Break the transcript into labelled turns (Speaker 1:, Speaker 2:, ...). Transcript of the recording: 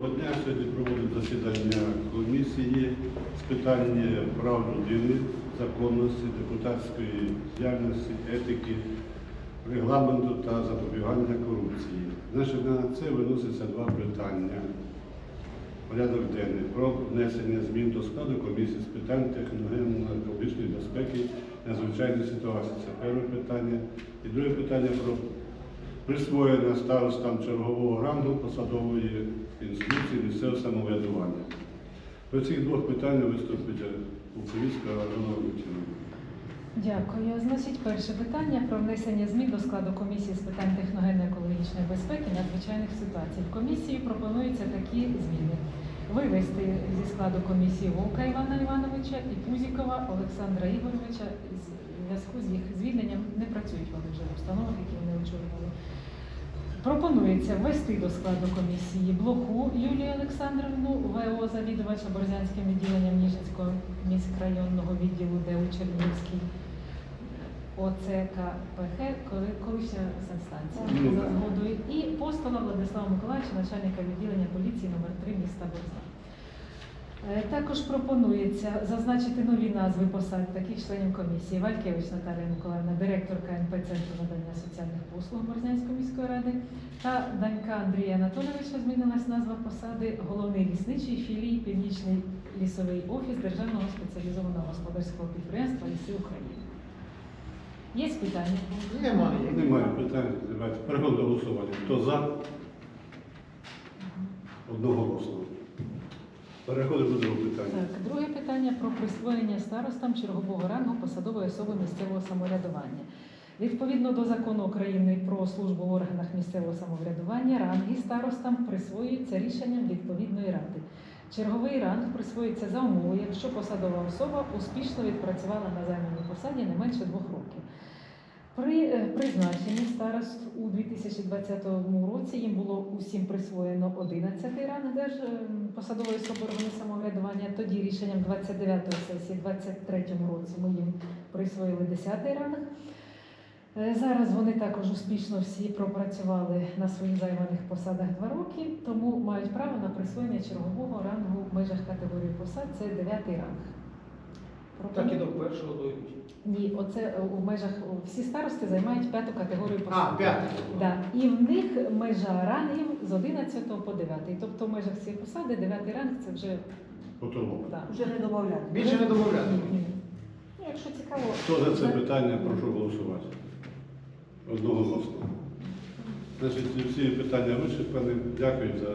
Speaker 1: Дня сьогодні проводимо засідання комісії з питань прав людини, законності, депутатської діяльності, етики, регламенту та запобігання корупції. Значить, на це виноситься два питання. Порядок денний про внесення змін до складу комісії з питань техногенно-екологічної безпеки надзвичайної ситуації. Це перше питання. І друге питання про присвоєння старостам чергового рангу посадової інституції місцевого самоврядування. По цих двох питаннях виступить Українська Галина
Speaker 2: Дякую. Значить, перше питання про внесення змін до складу комісії з питань техногенно-екологічної безпеки надзвичайних ситуацій. В комісії пропонуються такі зміни. Вивести зі складу комісії Вовка Івана Івановича і Пузікова Олександра Ігоровича з зв'язку з їх звільненням не працюють вони вже в установах, які вони очолювали. Пропонується ввести до складу комісії Блоху Юлію Олександрівну, ВО завідувача Борзянським відділенням Ніжинського міськрайонного відділу ДЕУ Чернігівський, ОЦКПХ, коли- колишня санстанція
Speaker 1: Ну,
Speaker 2: за згодою, і Постола Владислава Миколаївича, начальника відділення поліції номер 3 міста Борзан. Е, Також пропонується зазначити нові назви посад таких членів комісії. Валькевич Наталія Миколаївна, директор КНП Центру надання соціальних послуг Борзнянської міської ради, та Данька Андрія Анатолійовича змінилась назва посади головний лісничий філії Північний лісовий офіс Державного спеціалізованого господарського підприємства Ліси України. Є питання?
Speaker 3: Немає.
Speaker 1: Немає питань. Давайте переходимо до голосування. Хто за? Одноголосно. Переходимо до другого питання.
Speaker 2: Так, друге питання про присвоєння старостам чергового рангу посадової особи місцевого самоврядування. Відповідно до закону України про службу в органах місцевого самоврядування, ранги старостам присвоюються рішенням відповідної ради. Черговий ранг присвоюється за умови, якщо посадова особа успішно відпрацювала на займаній посаді не менше двох років. При е, призначенні старост у 2020 році їм було усім присвоєно 11 ранг держ е, посадової особи самоврядування. Тоді рішенням 29 сесії 2023 році ми їм присвоїли 10 ранг. Е, Зараз вони також успішно всі пропрацювали на своїх займаних посадах два роки, тому мають право на присвоєння чергового рангу в межах категорії посад. Це 9 ранг.
Speaker 3: Так і до першого дойдуть.
Speaker 2: Ні, оце е, у межах всі старости займають п'яту категорію посад.
Speaker 3: А, п'ятий.
Speaker 2: Да. І в них межа рангів з 11 по 9. Тобто в межах цієї посади 9 ранг це вже
Speaker 1: Потолок.
Speaker 2: да.
Speaker 4: Вже не додавляти.
Speaker 3: Більше не
Speaker 2: ні. Ну, якщо цікаво,
Speaker 1: Хто за це питання, прошу голосувати. Одноголосно. Значить, всі питання вичерпані. Дякую за